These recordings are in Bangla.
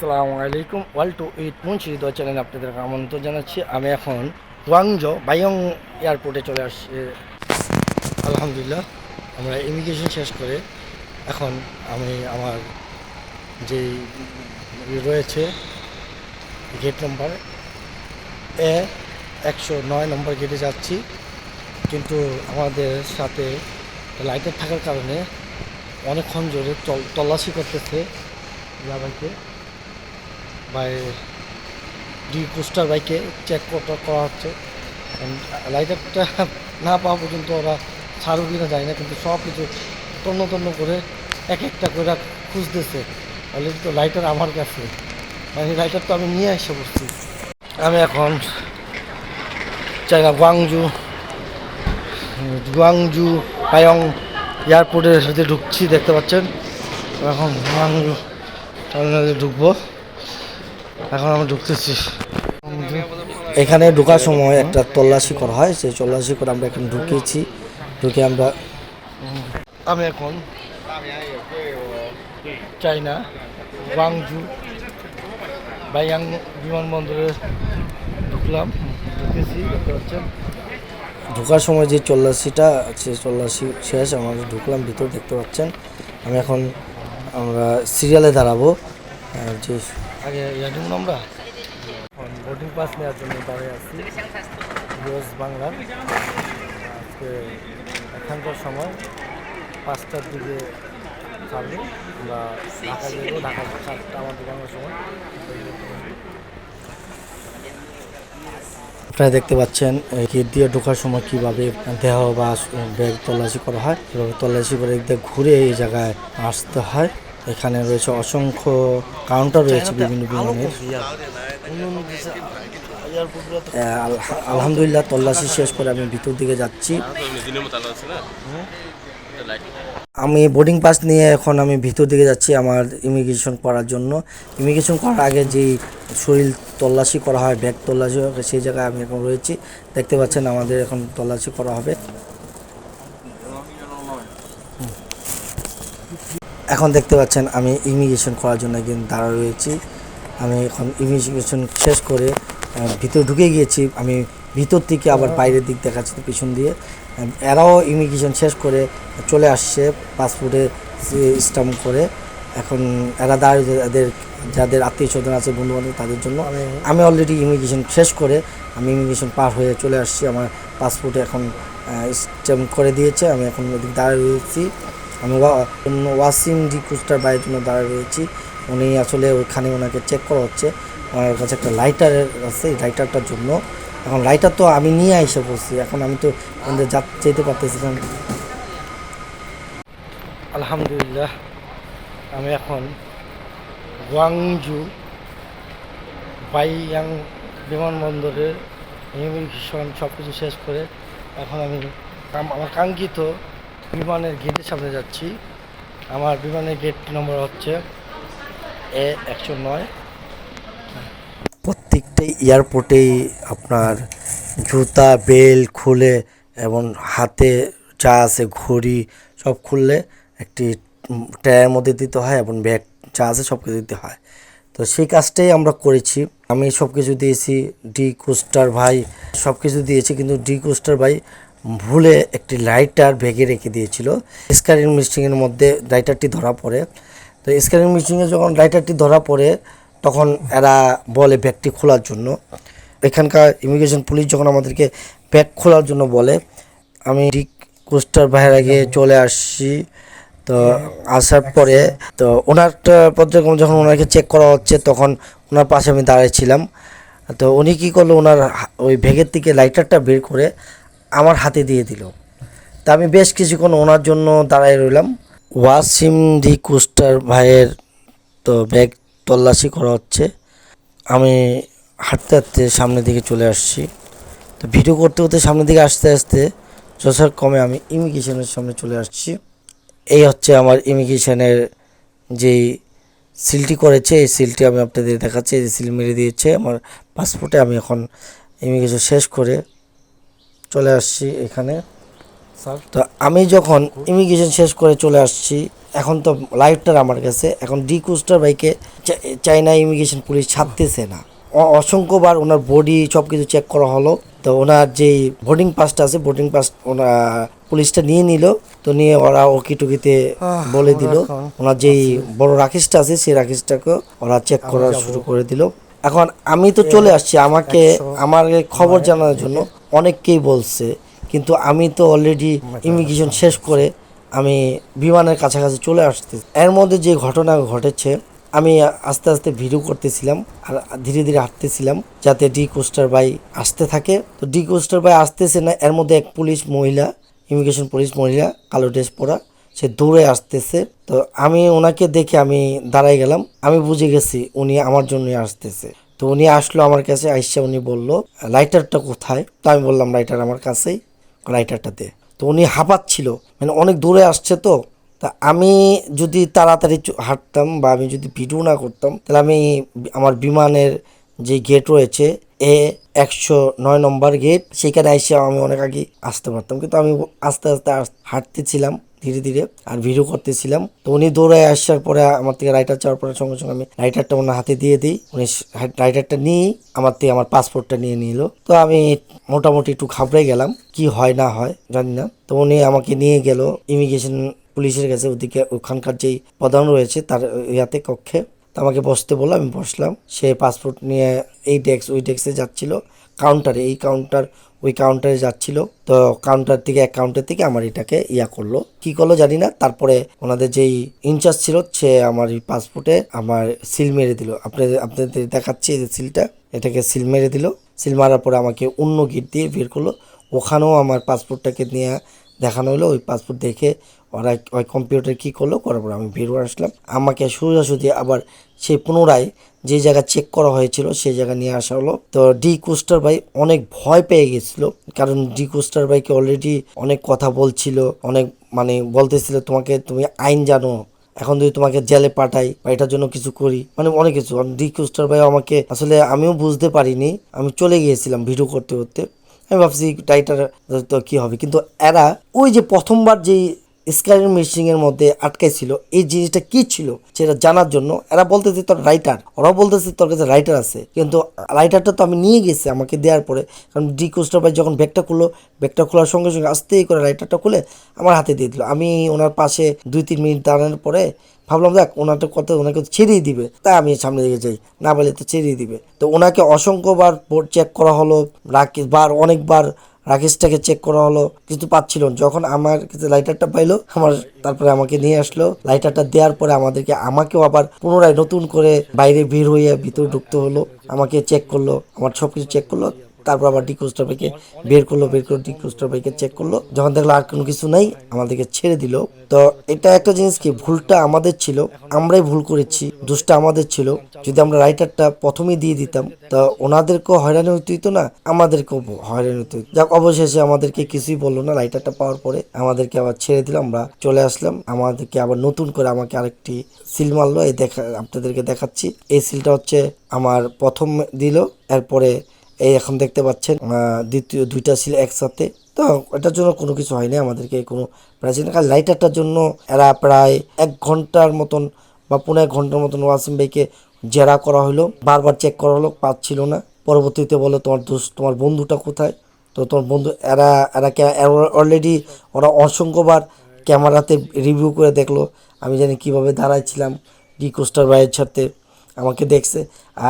আসসালামু আলাইকুম ওয়াল টু এইট মুন্সিদ চ্যানেল আপনাদের আমন্ত্রণ জানাচ্ছি। আমি এখন গুয়াংজো বাইয়ং এয়ারপোর্টে চলে আসছি। আলহামদুলিল্লাহ, আমরা ইমিগ্রেশন শেষ করে এখন আমি আমার যে রয়েছে গেট নম্বর এ একশো নয় নম্বর গেটে যাচ্ছি। কিন্তু আমাদের সাথে লাইটার থাকার কারণে অনেকক্ষণ জোরে তল- তল্লাশি করতেছে। বাই ডি কোস্টার বাইকে চেক করা হচ্ছে। লাইটারটা না পাওয়া পর্যন্ত ওরা ছাড়ু কিনা যায় না, কিন্তু সব কিছু তন্ন তন্ন করে এক একটা করে খুঁজতেছে। অলরেডি তো লাইটার আমার কাছে। মানে লাইটার তো আমি নিয়ে এসে বসছি। আমি এখন চাইনা গুয়াংজু গুয়াংজু, পায়ং এয়ারপোর্টের সাথে ঢুকছি, দেখতে পাচ্ছেন? এখন গুয়াংজু টার্মিনালে ঢুকবো। এখন আমরা ঢুকতেছি। এখানে ঢোকার সময় একটা তল্লাশি করা হয় সেই তল্লাশি করে আমরা এখানে ঢুকিয়েছি ঢুকে আমরা আমি এখন চাইনা গুয়াংজু বাইয়াং বিমানবন্দরে ঢুকলাম ঢুকেছি দেখতে পাচ্ছেন। ঢোকার সময় যে চল্লাশিটা সে চল্লাশি শেষ আমরা ঢুকলাম ভিতর দেখতে পাচ্ছেন। আমি এখন আমরা সিরিয়ালে দাঁড়াবো যে আগে ইয়া ঢুকলাম আমরা? এখন বোর্ডিং পাস নেওয়ার জন্য দাঁড়িয়ে আছি। রোজ বাংলার আজকে এখানকার সময় পাঁচটার দিকে ছাড়বে আমরা ঢাকা যাব ঢাকা সাতটা আমাদের বাংলার সময়। আপনারা দেখতে পাচ্ছেন গেট দিয়ে ঢোকার সময় কীভাবে দেহ বা ব্যাগ তল্লাশি করা হয় এভাবে তল্লাশি করে ঘুরে এই জায়গায় আসতে হয়। এখানে রয়েছে অসংখ্য কাউন্টার রয়েছে বিভিন্ন আহ, আলহামদুলিল্লাহ তল্লাশি শেষ করে আমি ভিতর দিকে যাচ্ছি। আমি বোর্ডিং পাস নিয়ে এখন আমি ভিতর দিকে যাচ্ছি আমার ইমিগ্রেশন করার জন্য। ইমিগ্রেশন করার আগে যেই শরীর তল্লাশি করা হয় ব্যাগ তল্লাশি সেই জায়গায় আমি এখন রয়েছি। দেখতে পাচ্ছেন আমাদের এখন তল্লাশি করা হবে। এখন দেখতে পাচ্ছেন আমি ইমিগ্রেশন করার জন্য কিন্তু দাঁড়া রয়েছি। আমি এখন ইমিগ্রেশন শেষ করে ভিতরে ঢুকে গিয়েছি। আমি ভিতর থেকে আবার বাইরের দিক দেখাচ্ছি পিছন দিয়ে। এরাও ইমিগ্রেশন শেষ করে চলে আসছে পাসপোর্টে স্টাম্প করে। এখন এরা দাঁড়িয়ে এদের যাদের আত্মীয় স্বজন আছে বন্ধু বান্ধব তাদের জন্য। আমি অলরেডি ইমিগ্রেশন শেষ করে আমি ইমিগ্রেশন পার হয়ে চলে আসছি। আমার পাসপোর্টে এখন স্ট্যাম্প করে দিয়েছে। আমি এখন দাঁড়িয়ে রয়েছি। আমি ওয়াসিম ডি কুস্টার বাইয়ের জন্য দাঁড়িয়ে রয়েছি। উনি আসলে ওইখানে ওনাকে চেক করা হচ্ছে। ওনার কাছে একটা লাইটার আছে, এই লাইটারটার জন্য। এখন লাইটার তো আমি নিয়ে এসে বলছি এখন আমি তো আমাদের যা যেতে পারতেছিলাম আলহামদুলিল্লাহ, আমি এখন গুয়াংজু বাইয়াং বিমানবন্দরের ইমিগ্রেশন সব কিছু শেষ করে এখন আমি আমার কাঙ্ক্ষিত বিমানের গেটের সামনে যাচ্ছি। আমার বিমানের গেট নম্বর হচ্ছে এ একশো নয়। প্রত্যেকটা এয়ারপোর্টেই আপনার জুতা, বেল্ট খুলে এবং হাতে যা আছে ঘড়ি সব খুললে একটি ট্যায়ের মধ্যে দিতে হয় এবং ব্যাগ যা আছে সব কিছু দিতে হয়। তো সেই কাজটাই আমরা করেছি। আমি সব কিছু দিয়েছি। ডি কোস্টার ভাই সব কিছু দিয়েছি। কিন্তু ডি কোস্টার ভাই ভুলে একটি লাইটার ব্যাগে রেখে দিয়েছিল। স্ক্যানিং মেশিনের মধ্যে লাইটারটি ধরা পড়ে। তো স্ক্যানিং মেশিনে যখন লাইটারটি ধরা পড়ে, তখন এরা বলে ব্যাগটি খোলার জন্য। এখানকার ইমিগ্রেশন পুলিশ যখন আমাদেরকে ব্যাগ খোলার জন্য বলে, আমি ডি কোস্টার বাইরে আগে চলে আসছি। তো আসার পরে, তো ওনার পর্যায়ক্রমে যখন ওনাকে চেক করা হচ্ছে, তখন ওনার পাশে আমি দাঁড়িয়েছিলাম তো উনি কী করল, ওনার ওই ভেগের থেকে লাইটারটা বের করে আমার হাতে দিয়ে দিল। তা আমি বেশ কিছুক্ষণ ওনার জন্য দাঁড়ায় রইলাম। ওয়াসিম ডি কুস্টার ভাইয়ের তো ব্যাগ তল্লাশি করা হচ্ছে। আমি হাঁটতে হাঁটতে সামনের দিকে চলে আসছি। তো ভিডিও করতে করতে সামনের দিকে আসতে আসতে যথার কমে আমি ইমিগ্রেশনের সামনে চলে আসছি। এই হচ্ছে আমার ইমিগ্রেশনের যেই সিলটি করেছে, এই সিলটি আমি আপনাদের দেখাচ্ছি, এই সিল মেরে দিয়েছে। আমার পাসপোর্টে আমি এখন ইমিগ্রেশন শেষ করে চলে আসছি এখানে। তো আমি যখন ইমিগ্রেশন শেষ করে চলে আসছি এখন তো লাইফটার আমার কাছে। এখন ডি কোস্টার বাইকে চাইনা ইমিগ্রেশন পুলিশ ছাড়তেছে না। অ- অসংখ্যবার ওনার বডি সব কিছু চেক করা হলো। তো ওনার যেই বোর্ডিং পাসটা আছে বোর্ডিং পাস ওনার পুলিশটা নিয়ে নিল। তো নিয়ে ওরা ওকি টুকিতে বলে দিল। ওনার যেই বড় রাকেশটা আছে সেই রাকেশটাকে ওরা চেক করা শুরু করে দিল। এখন আমি তো চলে আসছি আমাকে আমার খবর জানার জন্য। অনেককেই বলছে কিন্তু আমি তো অলরেডি ইমিগ্রেশন শেষ করে আমি বিমানের কাছাকাছি চলে আসতে এর মধ্যে যে ঘটনা ঘটেছে আমি আস্তে আস্তে ভিডিও করতেছিলাম আর ধীরে ধীরে হাঁটতেছিলাম যাতে ডি কোস্টার বাই আসতে থাকে। তো ডি কোস্টার বাই আসতেছে না এর মধ্যে এক পুলিশ মহিলা ইমিগ্রেশন পুলিশ মহিলা কালো ড্রেস পরা সে দৌড়ে আসতেছে। তো আমি ওনাকে দেখে আমি দাঁড়াই গেলাম আমি বুঝে গেছি উনি আমার জন্যই আসতেছে। তো উনি আসলো আমার কাছে, আইসা উনি বলল লাইটারটা কোথায়? তো আমি বললাম লাইটার আমার কাছেই লাইটারটা দে। তো উনি হাঁপাচ্ছিল মানে অনেক দূরে আসছে তো। তা আমি যদি তাড়াতাড়ি হাঁটতাম বা আমি যদি ভিডিও না করতাম, তাহলে আমি আমার বিমানের যে গেট রয়েছে, এ একশো নয় নম্বর গেট সেখানে এসে আমি অনেক আগে আসতে পারতাম। কিন্তু আমি আস্তে আস্তে আস- হাঁটতেছিলাম। ধীরে ধীরে আর ভিডিও করতেছিলাম। তো উনি দৌড়ায় আসার পরে আমার থেকে রাইটার চাওয়ার পরে সঙ্গে সঙ্গে আমি রাইটারটা ওনার হাতে দিয়ে দিই। উনি রাইটারটা নিয়েই আমার থেকে আমার পাসপোর্টটা নিয়ে নিল। তো আমি মোটামুটি একটু ঘাবড়ে গেলাম, কি হয় না হয় জানি না। তো উনি আমাকে নিয়ে গেল ইমিগ্রেশন পুলিশের কাছে, ওদিকে ওখানকার যেই প্রধান রয়েছে তার ইয়াতে কক্ষে। তো আমাকে বসতে বলল, আমি বসলাম। সে পাসপোর্ট নিয়ে এই ডেস্ক ওই ডেস্কে যাচ্ছিল। কাউন্টারে এই কাউন্টার ওই কাউন্টারে যাচ্ছিল। তো কাউন্টার থেকে, এক কাউন্টার থেকে আমার এটাকে ইয়া করল। কি করল জানি না, তারপরে ওনাদের যেই ইনচার্জ ছিল, সে আমার পাসপোর্টে আমার সিল মেরে দিল। আপনাদের আপনাদের দেখাচ্ছি এই যে সিলটা এটাকে সিল মেরে দিল। সিল মারার পরে আমাকে অন্য গেট দিয়ে বের করল। ওখানেও আমার পাসপোর্টটাকে নিয়ে দেখানো হলো। ওই পাসপোর্ট দেখে ওরা ওই কম্পিউটার কী করল? করার পর আমি বেরোয় আসলাম। আমাকে সোজাসুজি আবার সেই পুনরায় যে জায়গা চেক করা হয়েছিল, সেই জায়গা নিয়ে আসা হলো। তো ডি কোস্টার ভাই অনেক ভয় পেয়ে গেছিল, কারণ ডি কোস্টার ভাইকে অলরেডি অনেক কথা বলছিল, অনেক মানে বলতেছিল, তোমাকে তুমি আইন জানো, এখন যদি তোমাকে জেলে পাঠাই বা এটার জন্য কিছু করি। মানে অনেক কিছু। ডি কোস্টার ভাই আমাকে, আসলে আমিও বুঝতে পারিনি, আমি চলে গিয়েছিলাম ভিডিও করতে করতে। আমি ভাবছি টাইটার তো কি হবে? কিন্তু এরা ওই যে প্রথমবার যেই স্ক্যানিং মেশিন এর মধ্যে আটকাইছিল। এই জিনিসটা কি ছিল সেটা জানার জন্য এরা বলতেছে তোর রাইটার ওরাও বলতেছে তোর কাছে রাইটার আছে। কিন্তু রাইটারটা তো আমি নিয়ে গেছি আমাকে দেওয়ার পরে। কারণ ডি কোস্টার ভাই যখন ব্যাগটা খুললো ব্যাগটা খোলার সঙ্গে সঙ্গে আস্তেই করে রাইটারটা খুলে আমার হাতে দিয়ে দিল। আমি ওনার পাশে দুই, তিন মিনিট দাঁড়ানোর পরে ভাবলাম, দেখ ওনারটা কত, ওনাকে ছেড়েই দিবে। তাই আমি সামনে দিকে যাই। না বলে তো ছেড়েই দিবে। তো ওনাকে অসংখ্যবার চেক করা হলো। রাকেশ বার, অনেকবার রাকেশটাকে চেক করা হলো কিছু পাচ্ছিল। যখন আমার লাইটারটা পাইলো, আমার তারপরে আমাকে নিয়ে আসলো। লাইটারটা দেওয়ার পরে আমাদেরকে, আমাকেও আবার পুনরায় নতুন করে বাইরে ভিড় হয়ে ভিতরে ঢুকতে হলো। আমাকে চেক করল, আমার সব কিছু চেক করল। তারপর আবার ডিকোস্টার ভাইকে বের করল, বের করে ডিকোস্টার ভাইকে চেক করল। যখন দেখল আর কোনো কিছু নাই, আমাদেরকে ছেড়ে দিল। তো এটা একটা জিনিস কি, ভুলটা আমাদের ছিল, আমরাই ভুল করেছি, দোষটা আমাদের ছিল। যদি আমরা রাইটারটা প্রথমেই দিয়ে দিতাম, তা ওনাদেরকেও হয়রানি হইতে হইতো না, আমাদেরকেও হয়রানি হইতে হইতো। যাক, অবশেষে আমাদেরকে কিছুই বলল না রাইটারটা পাওয়ার পরে। আমাদেরকে আবার ছেড়ে দিল, আমরা চলে আসলাম। আমাদেরকে আবার নতুন করে আমাকে আরেকটি সিল মারলো। এই দেখা, আপনাদেরকে দেখাচ্ছি। এই সিলটা হচ্ছে আমার প্রথম দিল, এরপরে এই এখন দেখতে পাচ্ছেন দ্বিতীয় দুইটা ছিল একসাথে। তো এটার জন্য কোনো কিছু হয়নি আমাদেরকে কোনো প্রাইজ না খালি লাইটারটার জন্য এরা প্রায় এক ঘণ্টার মতন বা পনেরো এক ঘণ্টার মতন ওয়াসিম ভাইকে জেরা করা হলো। বারবার চেক করা হলো, পাচ্ছিল না। পরবর্তীতে বলো, তোমার দোষ, তোমার বন্ধুটা কোথায়? তো তোমার বন্ধু, এরা এরা অলরেডি ওরা অসংখ্যবার ক্যামেরাতে রিভিউ করে দেখল। আমি জানি কীভাবে দাঁড়াইছিলাম ডি কোস্টার ভাইয়ের সাথে আমাকে দেখছে।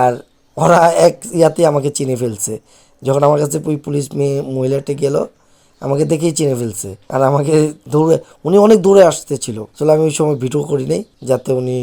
আর ওরা এক ইয়াতে আমাকে চিনে ফেলছে। যখন আমার কাছে ওই পুলিশ মেয়ে, মহিলাটা গেল, আমাকে দেখেই চিনে ফেলছে। আর আমাকে দৌড়ে উনি অনেক দূরে আসতেছিল চলো আমি ওই সময় ভিডিও করি নাই, যাতে উনি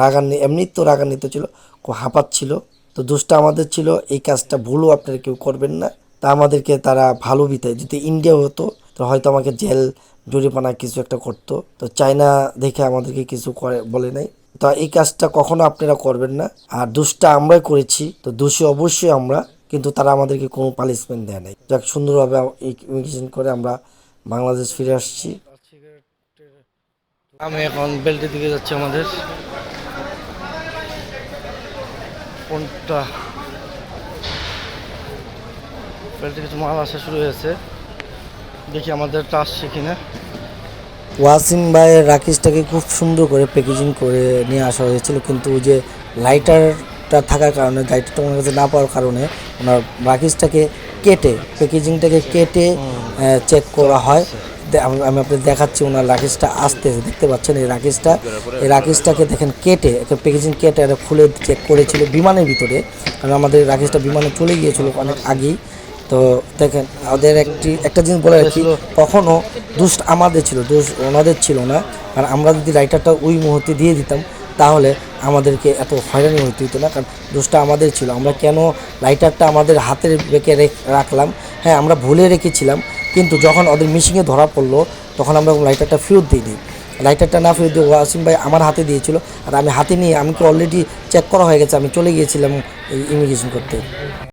রাগান্বিত এমনি তো রাগান্বিত ছিল, খুব হাঁপাচ্ছিল। তো দোষটা আমাদের ছিল, এই কাজটা ভুলও আপনারা কেউ করবেন না। তা আমাদেরকে তারা ভালো বিতায় যদি ইন্ডিয়া হতো, তো হয়তো আমাকে জেল, জরিমানা কিছু একটা করতো। তো চায়না দেখে আমাদেরকে কিছু করে বলে নাই। তো এই কাজটা কখনো আপনারা করবেন না। আর দোষটা আমরাই করেছি, তো দোষী অবশ্যই আমরা, কিন্তু তারা আমাদেরকে কোনো পানিশমেন্ট দেয় নাই। যাক, সুন্দরভাবে ইমিগ্রেশন করে আমরা বাংলাদেশ ফিরে আসছি। আমি এখন বেল্টের দিকে যাচ্ছি আমাদের। কোনটা? বেল্টে কিছু মাল আসা শুরু হয়েছে। দেখি আমাদেরটা আসছে কিনা। ওয়াসিম ভাইয়ের রাকেশটাকে খুব সুন্দর করে প্যাকেজিং করে নিয়ে আসা হয়েছিল কিন্তু ওই যে লাইটারটা থাকার কারণে লাইটারটা ওনার কাছে না পাওয়ার কারণে ওনার রাকেশটাকে কেটে প্যাকেজিংটাকে কেটে চেক করা হয়। আমি আমি আপনাদের দেখাচ্ছি ওনার রাকেশটা আসতেছে দেখতে পাচ্ছেন এই রাকেশটা? এই রাকেশটাকে দেখেন কেটে একটা প্যাকেজিং কেটে এটা খুলে চেক করেছিল বিমানের ভিতরে কারণ আমাদের রাকেশটা বিমানে চলে গিয়েছিল অনেক আগেই। তো দেখেন ওদের একটি একটা জিনিস বলে রাখি কখনো দোষ আমাদের ছিল দোষ ওনাদের ছিল না। কারণ আমরা যদি রাইটারটা ওই মুহূর্তে দিয়ে দিতাম তাহলে আমাদেরকে এত হয়রানি হতে হতো না কারণ দোষটা আমাদের ছিল। আমরা কেন লাইটারটা আমাদের হাতের বেঁকে রেখ- রাখলাম? হ্যাঁ আমরা ভুলে রেখেছিলাম কিন্তু যখন ওদের মিশিংয়ে ধরা পড়ল তখন আমরা লাইটারটা ফেরত দিয়ে দিই। লাইটারটা না ফেরত দিয়ে ওয়াসিম ভাই আমার হাতে দিয়েছিল আর আমি হাতে নিয়ে আমি তো অলরেডি চেক করা হয়ে গেছে আমি চলে গিয়েছিলাম ইমিগ্রেশন করতে।